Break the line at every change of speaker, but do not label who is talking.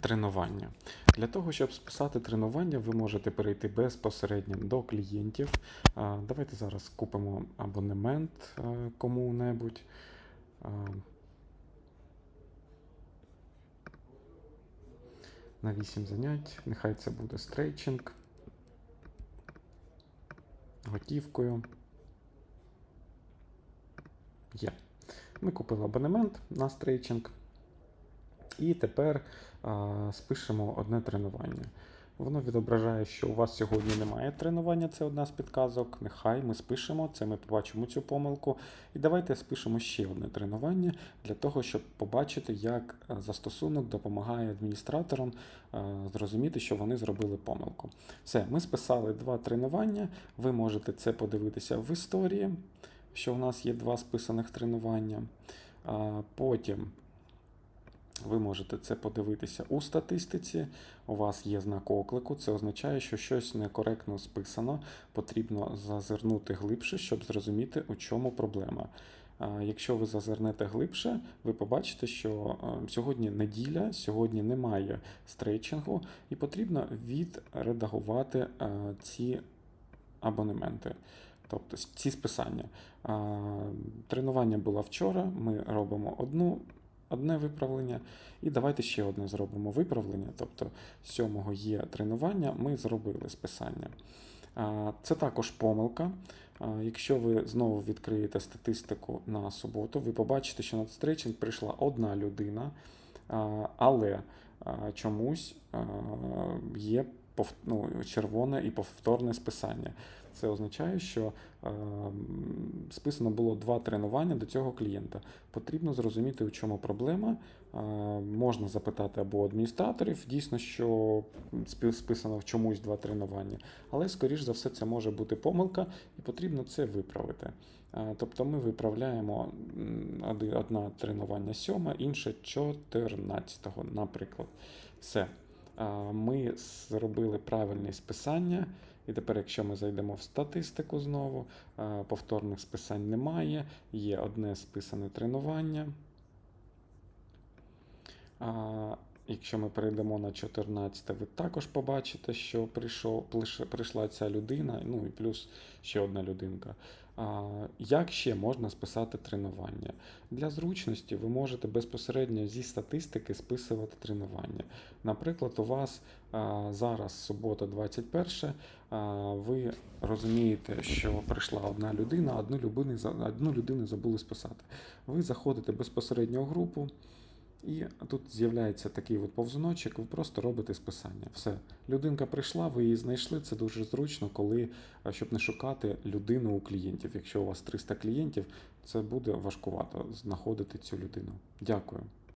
Тренування. Для того, щоб списати тренування, ви можете перейти безпосередньо до клієнтів. Давайте зараз купимо абонемент е, кому-небудь. На 8 занять. Нехай це буде стрейчинг. Готівкою. Є. Ми купили абонемент на стрейчинг. І тепер спишемо одне тренування. Воно відображає, що у вас сьогодні немає тренування, це одна з підказок. Нехай ми спишемо, це ми побачимо цю помилку. І давайте спишемо ще одне тренування для того, щоб побачити, як е, застосунок допомагає адміністраторам е, зрозуміти, що вони зробили помилку. Все, ми списали два тренування. Ви можете це подивитися в історії, що у нас є два списаних тренування. Потім. Ви можете це подивитися у статистиці. У вас є знак оклику. Це означає, що щось некоректно списано. Потрібно зазирнути глибше, щоб зрозуміти, у чому проблема. Якщо ви зазирнете глибше, ви побачите, що е, сьогодні неділя, сьогодні немає стрейчингу, і потрібно відредагувати е, ці абонементи. Тобто ці списання. Тренування було вчора. Ми робимо одну одне виправлення. І давайте ще одне зробимо виправлення. Тобто, з сьомого є тренування, ми зробили списання. Це також помилка. Якщо ви знову відкриєте статистику на суботу, ви побачите, що на стрейчинг прийшла одна людина, але чомусь є ну, червоне і повторне списання. Це означає, що е, списано було два тренування до цього клієнта. Потрібно зрозуміти, у чому проблема. Е, можна запитати або адміністраторів, дійсно, що спи- списано в чомусь два тренування, але, скоріш за все, це може бути помилка, і потрібно це виправити. Е, Тобто ми виправляємо одне тренування сьоме, інше 14, наприклад. Все. Ми зробили правильне списання. І тепер, якщо ми зайдемо в статистику знову, повторних списань немає, є одне списане тренування. Якщо ми перейдемо на 14, ви також побачите, що прийшов, прийшла ця людина, ну і плюс ще одна людинка. Як ще можна списати тренування? Для зручності ви можете безпосередньо зі статистики списувати тренування. Наприклад, у вас зараз субота 21, а, ви розумієте, що прийшла одна людина, одну людину, одну людину забули списати. Ви заходите безпосередньо в групу. І тут з'являється такий от повзуночок, ви просто робите списання. Все. Людинка прийшла, ви її знайшли. Це дуже зручно, коли е, щоб не шукати людину у клієнтів. Якщо у вас 300 клієнтів, це буде важкувато знаходити цю людину. Дякую.